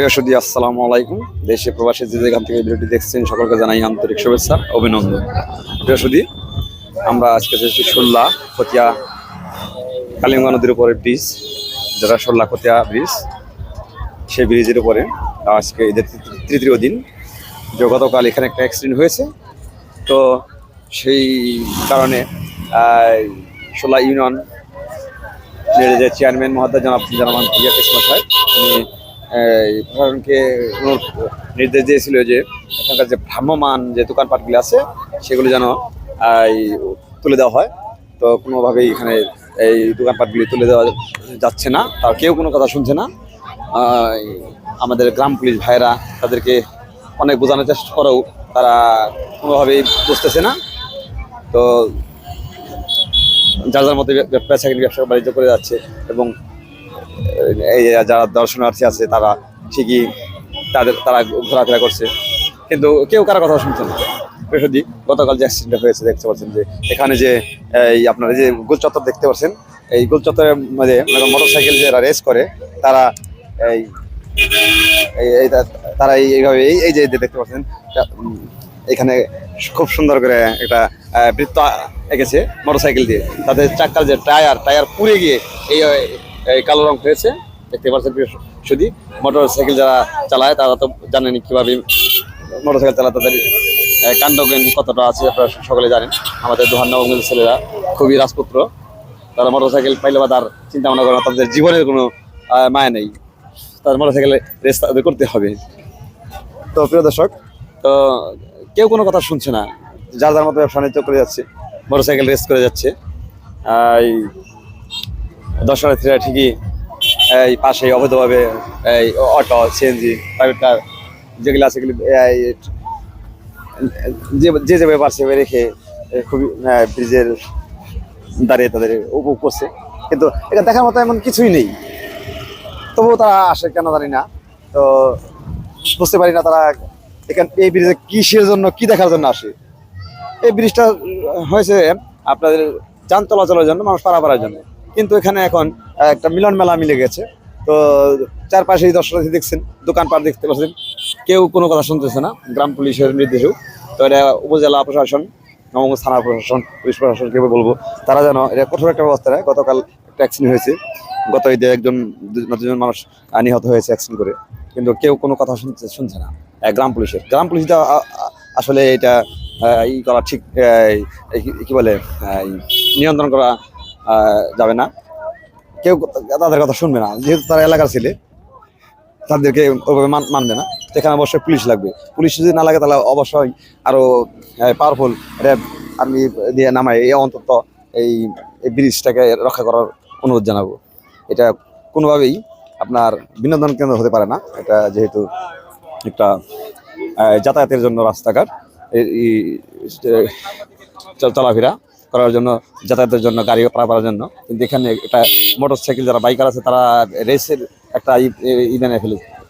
প্রিয় আসসালামু আলাইকুম। দেশে প্রবাসী যে যেখান থেকে ভিডিওটি দেখছেন সকলকে জানাই আন্তরিক শুভেচ্ছা অভিনন্দন। প্রিয় আমরা আজকে এসেছি সোল্লা খতিয়া কালিঙ্গা নদীর উপরে ব্রিজ যেটা সোল্লা খতিয়া ব্রিজ সেই ব্রিজের উপরে আজকে ঈদের তৃতীয় দিন। যে গতকাল এখানে একটা অ্যাক্সিডেন্ট হয়েছে। তো সেই কারণে আহ, সোলা ইউনিয়ন যে চেয়ারম্যান মহোদয় জনাব জানামান ভুইয়া কিসমত সাহেব উনি প্রশাসনকে নির্দেশ দিয়েছিল যে এখানকার যে ভ্রাম্যমান যে দোকানপাটগুলি আছে, সেগুলো যেন তুলে দেওয়া হয়। তো কোনোভাবেই এখানে এই দোকানপাটগুলি তুলে দেওয়া যাচ্ছে না, তার কেউ কোনো কথা শুনছে না। আমাদের গ্রাম পুলিশ ভাইরা তাদেরকে অনেক বোঝানোর চেষ্টা করেও তারা কোনোভাবেই বুঝতেছে না। তো যার যার মধ্যে ব্যবসা ব্যবসা বাণিজ্য করে যাচ্ছে এবং যারা দর্শনার্থী আছে, তারা ঠিকই তাদের, তারা ঘোরাফেরা করছে। কিন্তু কেউ কারও কথা শুনছে না। বৃহস্পতি গতকাল যে অ্যাক্সিডেন্ট হয়েছে, দেখতে পাচ্ছেন যে এখানে যে, এই আপনার যে গোল চত্বর দেখতে পাচ্ছেন, এই গোল চত্বরের মধ্যে মোটর সাইকেল যারা রেস করে, তারা এই তারা এই- এইভাবে এই এই যে দেখতে পাচ্ছেন এখানে খুব সুন্দর করে একটা বৃত্ত এঁকেছে মোটরসাইকেল দিয়ে। তাদের চাক্কার যে টায়ার টায়ার পুড়ে গিয়ে এই এই কালো রং হয়েছে। দেখতে পাচ্ছেন শুধু মোটর সাইকেল যারা চালায় তারা তো জানেন কীভাবে মোটর সাইকেল চালায় তাদের কাণ্ডজ্ঞান কতটা আছে আপনারা সকলে জানেন। আমাদের দোহান ছেলেরা খুবই রাজপুত্র। তারা মোটর সাইকেল পাইলে বা তার চিন্তা ভাবনা করে না, তাদের জীবনের কোনো মায়া নেই। তার মোটর সাইকেলে রেস তাদের করতে হবে। তো প্রিয় দর্শক তো কেউ কোনো কথা শুনছে না। যার যার মতো ব্যবসা বাণিজ্য করে যাচ্ছে মোটর সাইকেল রেস করে যাচ্ছে। এই দর্শনার্থীরা ঠিকই এই পাশে অবৈধভাবে এই অটো সিএনজি প্রাইভেট কার যেগুলো আছে যে যে পারছে রেখে খুবই ব্রিজের দাঁড়িয়ে তাদের উপভোগ করছে। কিন্তু এটা দেখার মতো এমন কিছুই নেই। তবুও তারা আসে কেন জানি না। তো বুঝতে পারি না তারা এখান, এই ব্রিজে কিসের জন্য, কি দেখার জন্য আসে। এই ব্রিজটা হয়েছে আপনাদের যান চলাচলের জন্য, মানুষ পারাপারের জন্য। কিন্তু এখানে এখন একটা মিলন মেলা মিলে গেছে। তো চারপাশেই দর্শনার্থী দেখছেন, দোকানপাট দেখতে পাচ্ছেন। কেউ কোনো কথা শুনতেছে না, গ্রাম পুলিশের নির্দেশেও। তো এটা উপজেলা প্রশাসন, নবগঞ্জ থানা প্রশাসন, পুলিশ প্রশাসনকে বলব, তারা যেন এটা কঠোর একটা ব্যবস্থা নেয়। গতকাল একটা অ্যাক্সিডেন্ট হয়েছে। গত ঈদে একজন, দুজন মানুষ নিহত হয়েছে অ্যাক্সিডেন্ট করে। কিন্তু কেউ কোনো কথা শুনছে শুনছে না। গ্রাম পুলিশের। গ্রাম পুলিশটা আসলে এটা ই করা ঠিক কি- বলে নিয়ন্ত্রণ করা যাবে না। কেউ তাদের কথা শুনবে না। যেহেতু তারা এলাকার ছেলে, তাদেরকে ওইভাবে মানবে না। সেখানে অবশ্যই পুলিশ লাগবে। পুলিশ যদি না লাগে, তাহলে অবশ্যই আরও পাওয়ারফুল র্যাব আর্মি দিয়ে নামায়। এই অন্তত এই ব্রিজটাকে রক্ষা করার অনুরোধ জানাব। এটা কোনোভাবেই আপনার বিনোদন কেন্দ্র হতে পারে না। এটা যেহেতু একটা যাতায়াতের জন্য রাস্তাঘাট চলাফেরা। করার জন্য, যাতায়াতের জন্য, গাড়ি পারাপারের জন্য। কিন্তু এখানে একটা মোটর সাইকেল যারা বাইকার আছে, তারা রেসের একটা ই- বানিয়ে ফেলেছে।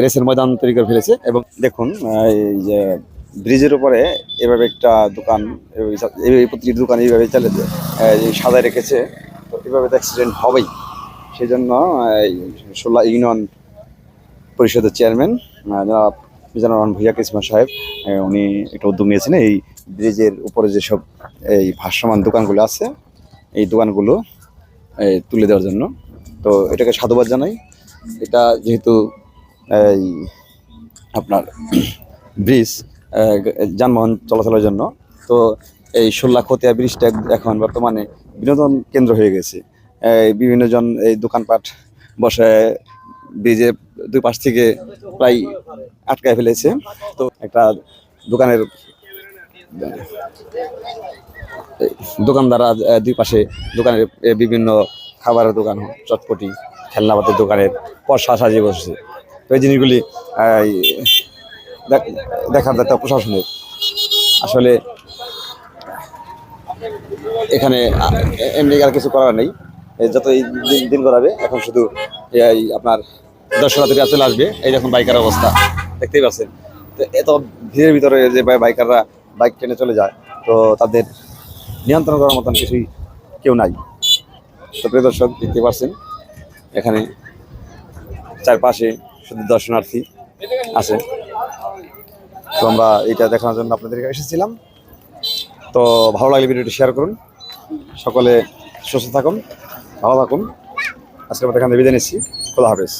রেসের ময়দান তৈরি করে ফেলেছে। এবং দেখুন এই যে ব্রিজের উপরে এভাবে একটা দোকান প্রতিটি দোকান এইভাবে চালে সাজায় রেখেছে, তো এভাবে তো অ্যাক্সিডেন্ট হবেই। সেই জন্য সোলা ইউনিয়ন পরিষদের চেয়ারম্যান মিজানুর ভুইয়া কিসমা সাহেব উনি একটা উদ্যোগ নিয়েছেন। এই ব্রিজের উপরে যেসব, এই ভাসমান দোকানগুলো আছে, এই দোকানগুলো তুলে দেওয়ার জন্য। তো এটাকে সাধুবাদ জানাই। এটা যেহেতু, এই আপনার ব্রিজ যানবাহন চলাচলের জন্য, তো এই ষোল্লা খতিয়া ব্রিজটা এখন বর্তমানে বিনোদন কেন্দ্র হয়ে গেছে। বিভিন্ন জন এই দোকানপাট বসে ব্রিজের দুই পাশ থেকে প্রায় আটকায় ফেলেছে। তো একটা দোকানের দোকানদাররা দুই পাশে দোকানের বিভিন্ন খাবারের দোকান, চটপটি, খেলনাপাতির দোকানের পশা সাজিয়ে বসেছে। তো এই জিনিসগুলি দেখ- দেখার দায়িত্ব প্রশাসনের। আসলে এখানে এমনি আর কিছু করার নেই। যত দিন করাবে এখন শুধু এই আপনার দর্শনার্থীরা চলে আসবে। এই দেখুন বাইকার অবস্থা। দেখতেই পাচ্ছেন। তো এত ভিড়ের ভিতরে যে বাইকাররা বাইক টেনে চলে যায়, তো তাদের নিয়ন্ত্রণ করার মতন কিছুই কেউ নাই। তো প্রিয় দর্শক দেখতে পাচ্ছেন, এখানে চারপাশে শুধু দর্শনার্থী আসে তো আমরা এটা দেখানোর জন্য আপনাদের এসেছিলাম। তো ভালো লাগলে ভিডিওটি শেয়ার করুন। সকলে সুস্থ থাকুন। ভালো থাকুন। আজকে আমরা এখানে বিদায় নিচ্ছি। খোলা হাফেজ।